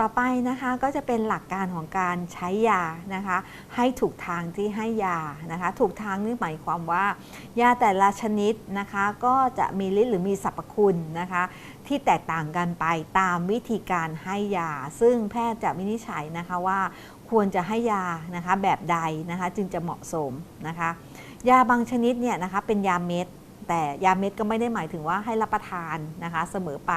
ต่อไปนะคะก็จะเป็นหลักการของการใช้ยานะคะ ให้ถูกทางที่ให้ยานะคะ ถูกทางนี่หมายความว่า ยาแต่ละชนิดนะคะ ก็จะมีฤทธิ์หรือมีสรรพคุณนะคะ ที่แตกต่างกันไปตามวิธีการให้ยา ซึ่งแพทย์จะวินิจฉัยนะคะว่าควรจะให้ยานะคะแบบใดนะคะ จึงจะเหมาะสมนะคะ ยาบางชนิดเนี่ยนะคะเป็นยาเม็ด แต่ยาเม็ดก็ไม่ได้หมายถึงว่าให้รับประทานนะคะเสมอไป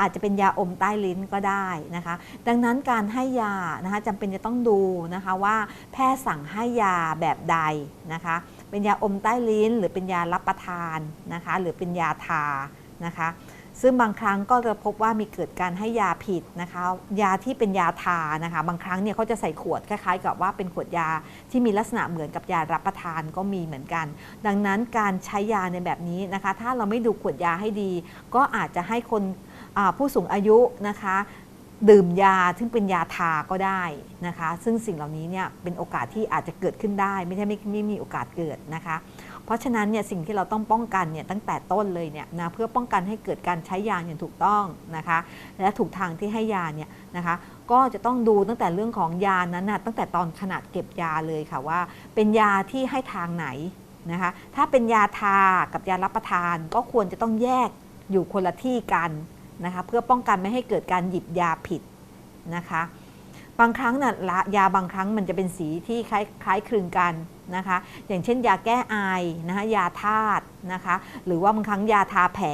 อาจจะเป็นยาอมใต้ลิ้นก็ได้นะคะ ดังนั้นการให้ยานะคะจำเป็นจะต้องดูนะคะว่าแพทย์สั่งให้ยาแบบใดนะคะ เป็นยาอมใต้ลิ้น หรือเป็นยารับประทานนะคะ หรือเป็นยาทานะคะ ซึ่งบางครั้งก็จะพบว่ามีเกิดการให้ยาผิดนะคะ ยาที่เป็นยาทานะคะ บางครั้งเนี่ยเขาจะใส่ขวดคล้ายๆ กับว่าเป็นขวดยาที่มีลักษณะเหมือนกับยารับประทานก็มีเหมือนกัน ดังนั้นการใช้ยาในแบบนี้นะคะ ถ้าเราไม่ดูขวดยาให้ดี ก็อาจจะให้คนผู้สูงอายุนะคะดื่มยาซึ่งเป็นยาทาก็ได้นะคะ ซึ่งสิ่งเหล่านี้เนี่ยเป็นโอกาสที่อาจจะเกิดขึ้นได้ ไม่ใช่ไม่ไม่มีโอกาสเกิดนะคะ เพราะฉะนั้นเนี่ยสิ่งที่เราต้องป้องกันเนี่ยตั้งแต่ต้นเลยเนี่ยนะเพื่อป้องกันให้เกิดการใช้ยาอย่างถูกต้องนะคะ และถูกทางที่ให้ยาเนี่ยนะคะ ก็จะต้องดูตั้งแต่เรื่องของยานั้นนะตั้งแต่ตอนขนาดเก็บยาเลยค่ะว่า เป็นยาที่ให้ทางไหนนะคะถ้าเป็นยาทากับยารับประทานก็ควรจะต้องแยกอยู่คนละที่กันนะคะเพื่อป้องกันไม่ให้เกิดการหยิบยาผิดนะคะ บางครั้งน่ะละยาบางครั้งมันจะเป็นสีที่คล้ายคล้ายคลึงกันนะคะ อย่างเช่น ยาแก้ไอนะคะยาธาตุนะคะ หรือว่าบางครั้งยาทาแผล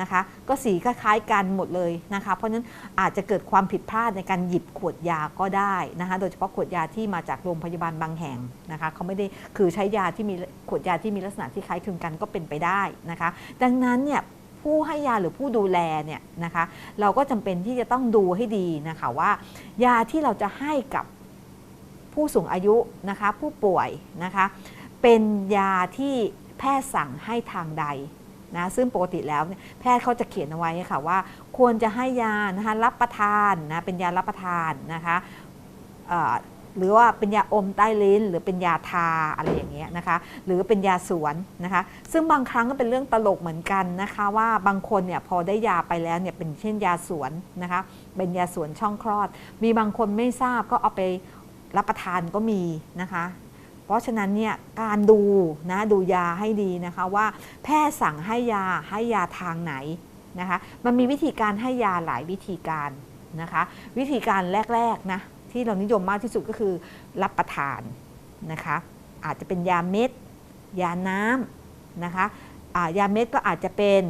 นะคะ ก็สีคล้ายกันหมดเลยนะคะ เพราะฉะนั้นอาจจะเกิดความผิดพลาดในการหยิบขวดยาก็ได้นะคะ โดยเฉพาะขวดยาที่มาจากโรงพยาบาลบางแห่งนะคะเขาไม่ได้คือใช้ยาที่มีขวดยาที่มีลักษณะที่คล้ายคลึงกันก็เป็นไปได้นะคะ ดังนั้นเนี่ย ผู้ให้ยาหรือผู้ดูแลเนี่ยนะคะเราก็จำเป็นที่จะต้องดูให้ดีนะคะว่า ยาที่เราจะให้กับผู้สูงอายุนะคะผู้ป่วยนะคะเป็นยาที่แพทย์สั่งให้ทางใดนะซึ่งปกติแล้วแพทย์เขาจะเขียนเอาไว้ค่ะว่า ควรจะให้ยานะคะรับประทานนะเป็นยารับประทานนะคะ หรือว่าเป็นยาอมใต้ลิ้น หรือเป็นยาทาอะไรอย่างเงี้ยนะคะ หรือเป็นยาสวนนะคะ ซึ่งบางครั้งก็เป็นเรื่องตลกเหมือนกันนะคะว่าบางคนเนี่ยพอได้ยาไปแล้วเนี่ยเป็นเช่นยาสวนนะคะ เป็นยาสวนช่องคลอด มีบางคนไม่ทราบก็เอาไปรับประทานก็มีนะคะเพราะฉะนั้นเนี่ยการดูนะดูยาให้ดีนะคะว่าแพทย์สั่งให้ยาให้ยาทางไหนนะคะมันมีวิธีการให้ยาหลายวิธีการนะคะ วิธีการแรกๆนะ ที่เรานิยมมากที่สุดก็คือรับประทานนะคะอาจจะเป็นยาเม็ด ยาน้ำนะคะายาเม็ดก็อาจจะเป็น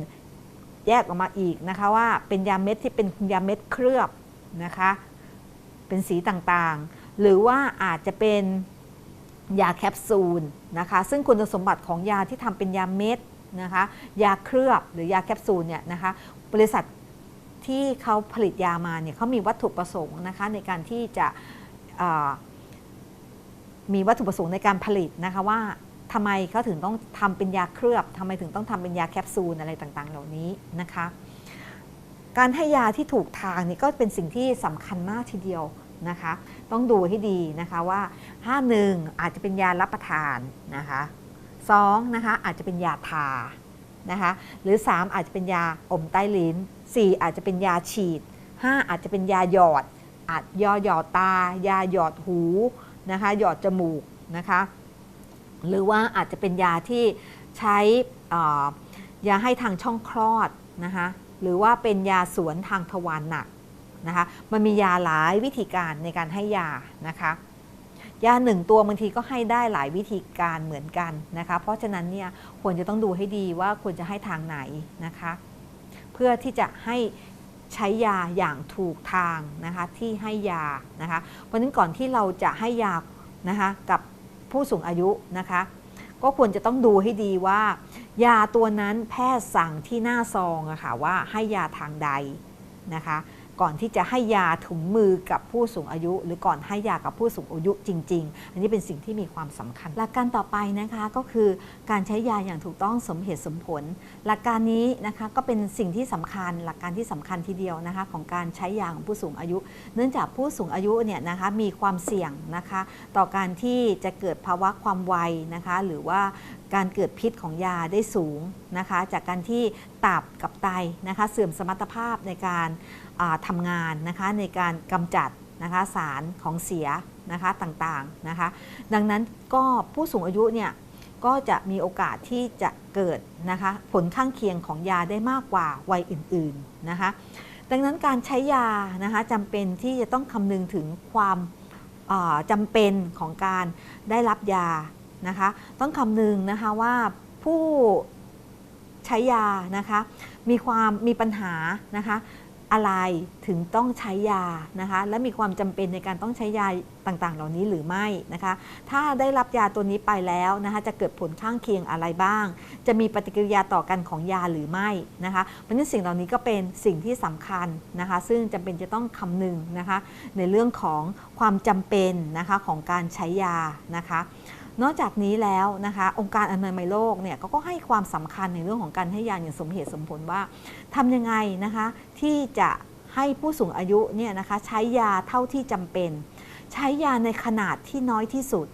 แยกออกมาอีกนะคะว่าเป็นยาเม็ดที่เป็นยาเม็ดเคลือบนะคะเป็นสีต่างๆ หรือว่าอาจจะเป็นยาแคปซูลนะคะซึ่งคุณสมบัติของยาที่ทำเป็นยาเม็ดนะคะยาเคลือบหรือยาแคปซูลเนี่ยนะคะบริษัท ที่เขาผลิตยามาเนี่ยเขามีวัตถุประสงค์นะคะในการที่จะมีวัตถุประสงค์ในการผลิตนะคะว่าทำไมเขาถึงต้องทำเป็นยาเคลือบทำไมถึงต้องทำเป็นยาแคปซูลอะไรต่างๆ เหล่านี้นะคะ การให้ยาที่ถูกทางนี่ก็เป็นสิ่งที่สำคัญมากทีเดียวนะคะ ต้องดูให้ดีนะคะว่าห้าหนึ่งอาจจะเป็นยารับประทานนะคะสองนะคะอาจจะเป็นยาทา นะคะหรือ 3 อาจจะเป็นยาอมใต้ลิ้น 4 อาจจะเป็นยาฉีด 5 อาจจะเป็นยาหยอด อาจยาหยอดตา ยาหยอดหูนะคะหยอดจมูกนะคะหรือว่าอาจจะเป็นยาที่ใช้อ่อยาให้ทางช่องคลอดนะคะหรือว่าเป็นยาสวนทางทวารหนักนะคะมันมียาหลายวิธีการในการให้ยานะคะ ยาหนึ่งตัวบางทีก็ให้ได้หลายวิธีการเหมือนกันนะคะ เพราะฉะนั้นเนี่ยควรจะต้องดูให้ดีว่าควรจะให้ทางไหนนะคะ เพื่อที่จะให้ใช้ยาอย่างถูกทางนะคะที่ให้ยานะคะเพราะฉะนั้นก่อนที่เราจะให้ยานะคะกับผู้สูงอายุนะคะ ก็ควรจะต้องดูให้ดีว่า ยาตัวนั้นแพทย์สั่งที่หน้าซองอะค่ะว่าให้ยาทางใดนะคะ ก่อนที่จะให้ยาถุงมือกับผู้สูงอายุ หรือก่อนให้ยากับผู้สูงอายุจริง ๆ อันนี้เป็นสิ่งที่มีความสำคัญ หลักการต่อไปนะคะก็คือการใช้ยาอย่างถูกต้องสมเหตุสมผล หลักการนี้นะคะก็เป็นสิ่งที่สำคัญ หลักการที่สำคัญทีเดียวนะคะของการใช้ยาของผู้สูงอายุ เนื่องจากผู้สูงอายุเนี่ยนะคะมีความเสี่ยงนะคะต่อการที่จะเกิดภาวะความไวนะคะหรือว่า การเกิดพิษของยาได้สูงนะคะจากการที่ตับกับไตนะคะเสื่อมสมรรถภาพในการาทำงานนะคะในการกำจัดนะคะสารของเสียนะคะต่างๆนะคะดังนั้นก็ผู้สูงอายุเนี่ยก็จะมีโอกาสที่จะเกิดนะคะผลข้างเคียงของยาได้มากกว่าวัยอื่นๆนะคะดังนั้นการใช้ยานะคะจำเป็นที่จะต้องคำนึงถึงความจำเป็นของการได้รับยา นะคะ ต้องคำนึงนะคะว่าผู้ใช้ยานะคะ มีความมีปัญหานะคะ อะไรถึงต้องใช้ยานะคะ และมีความจำเป็นในการต้องใช้ยาต่างๆ เหล่านี้หรือไม่นะคะ ถ้าได้รับยาตัวนี้ไปแล้วนะคะจะเกิดผลข้างเคียงอะไรบ้าง จะมีปฏิกิริยาต่อกันของยาหรือไม่นะคะเพราะฉะนั้นสิ่งเหล่านี้ก็เป็นสิ่งที่สำคัญนะคะ ซึ่งจำเป็นจะต้องคำนึงนะคะ ในเรื่องของความจำเป็นนะคะของการใช้ยานะคะ นอกจากนี้แล้วนะคะ องค์การอนามัยโลกเนี่ยก็ก็ให้ความสำคัญในเรื่องของการให้ยาอย่างสมเหตุสมผลว่าทำยังไงนะคะที่จะให้ผู้สูงอายุเนี่ยนะคะใช้ยาเท่าที่จำเป็น ใช้ยาในขนาดที่น้อยที่สุด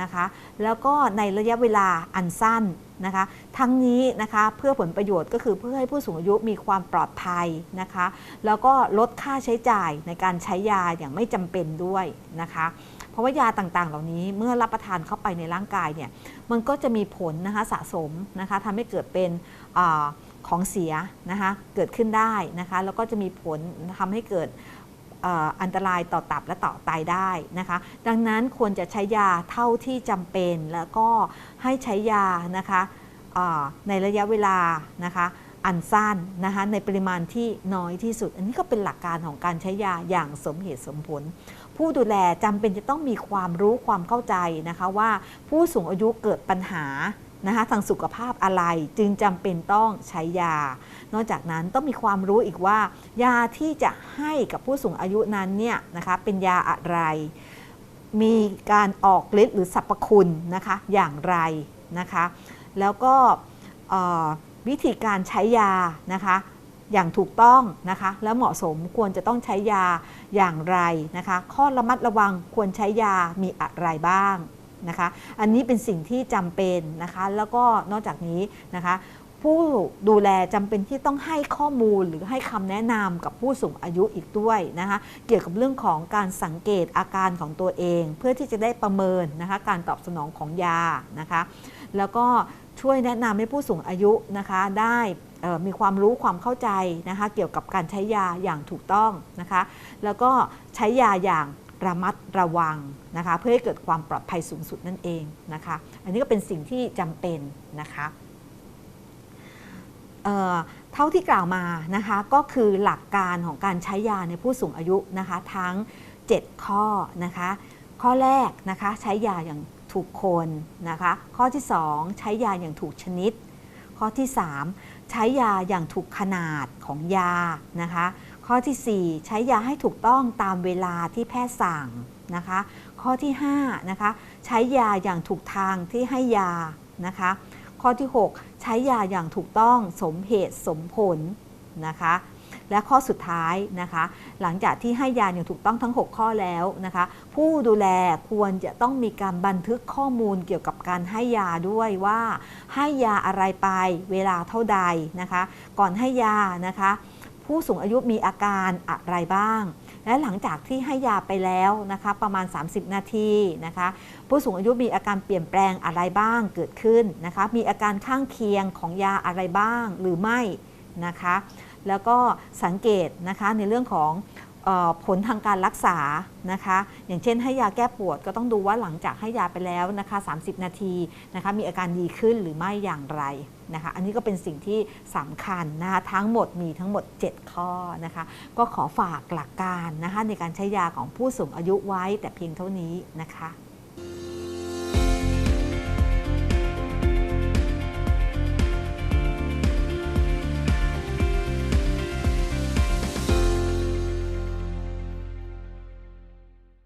นะคะ แล้วก็ในระยะเวลาอันสั้นนะคะ ทั้งนี้นะคะเพื่อผลประโยชน์ก็คือเพื่อให้ผู้สูงอายุมีความปลอดภัยนะคะ แล้วก็ลดค่าใช้จ่ายในการใช้ยาอย่างไม่จำเป็นด้วยนะคะ เพราะว่ายาต่างๆ เหล่านี้เมื่อรับประทานเข้าไปในร่างกายเนี่ยมันก็จะมีผลนะคะสะสมนะคะทำให้เกิดเป็นอของเสียนะคะเกิดขึ้นได้นะคะแล้วก็จะมีผลทำให้เกิดอันตรายต่อตับและต่อไตได้นะคะ ดังนั้นควรจะใช้ยาเท่าที่จำเป็นแล้วก็ให้ใช้ยานะคะในระยะเวลานะคะอันสั้นนะคะในปริมาณที่น้อยที่สุด อันนี้ก็เป็นหลักการของการใช้ยาอย่างสมเหตุสมผล ผู้ดูแลจำเป็นจะต้องมีความรู้ความเข้าใจนะคะว่าผู้สูงอายุเกิดปัญหานะคะทางสุขภาพอะไรจึงจำเป็นต้องใช้ยา นอกจากนั้นต้องมีความรู้อีกว่า ยาที่จะให้กับผู้สูงอายุนั้นเนี่ยนะคะเป็นยาอะไร มีการออกฤทธิ์หรือสรรพคุณนะคะอย่างไรนะคะ แล้วก็วิธีการใช้ยานะคะ อย่างถูกต้องนะคะและเหมาะสมควรจะต้องใช้ยาอย่างไรนะคะ ข้อระมัดระวังควรใช้ยามีอะไรบ้างนะคะ อันนี้เป็นสิ่งที่จำเป็นนะคะ แล้วก็นอกจากนี้นะคะ ผู้ดูแลจำเป็นที่ต้องให้ข้อมูลหรือให้คำแนะนำกับผู้สูงอายุอีกด้วยนะคะ เกี่ยวกับเรื่องของการสังเกตอาการของตัวเอง เพื่อที่จะได้ประเมินนะคะการตอบสนองของยานะคะ แล้วก็ช่วยแนะนำให้ผู้สูงอายุนะคะได้ มีความรู้ความเข้าใจนะคะเกี่ยวกับการใช้ยาอย่างถูกต้องนะคะ แล้วก็ใช้ยาอย่างระมัดระวังนะคะเพื่อให้เกิดความปลอดภัยสูงสุดนั่นเองนะคะ อันนี้ก็เป็นสิ่งที่จำเป็นนะคะเเท่าที่กล่าวมานะคะก็คือหลักการของการใช้ยาในผู้สูงอายุนะคะทั้ง 7 ข้อนะคะข้อแรกนะคะใช้ยาอย่างถูกคนนะคะข้อที่ 2 ใช้ยาอย่างถูกชนิด ข้อที่ 3 ใช้ยาอย่างถูกขนาดของยานะคะ ข้อทีสี่ 4 ใช้ยาให้ถูกต้องตามเวลาที่แพทย์สั่งนะคะ ข้อที่5นะคะใช้ยาอย่างถูกทางที่ให้ยานะคะ ข้อที่ 6 ใช้ยาอย่างถูกต้องสมเหตุสมผลนะคะ และข้อสุดท้ายนะคะ หลังจากที่ให้ยาอย่างถูกต้องทั้ง 6 ข้อแล้วนะคะ ผู้ดูแลควรจะต้องมีการบันทึกข้อมูลเกี่ยวกับการให้ยาด้วยว่า ให้ยาอะไรไปเวลาเท่าใดนะคะ ก่อนให้ยานะคะ ผู้สูงอายุมีอาการอะไรบ้างและหลังจากที่ให้ยาไปแล้วนะคะประมาณ 30 นาทีนะคะผู้สูงอายุมีอาการเปลี่ยนแปลงอะไรบ้างเกิดขึ้นนะคะมีอาการข้างเคียงของยาอะไรบ้างหรือไม่ นะคะ แล้วก็สังเกตนะคะในเรื่องของออผลทางการรักษานะคะ อย่างเช่นให้ยาแก้ปวดก็ต้องดูว่าหลังจากให้ยาไปแล้วนะคะ 30 นาทีนะคะ มีอาการดีขึ้นหรือไม่อย่างไรนะคะ อันนี้ก็เป็นสิ่งที่สำคัญนะคะ ทั้งหมดมีทั้งหมด 7 ข้อนะคะ ก็ขอฝากหลักการนะคะในการใช้ยาของผู้สูงอายุไว้แต่เพียงเท่านี้นะคะ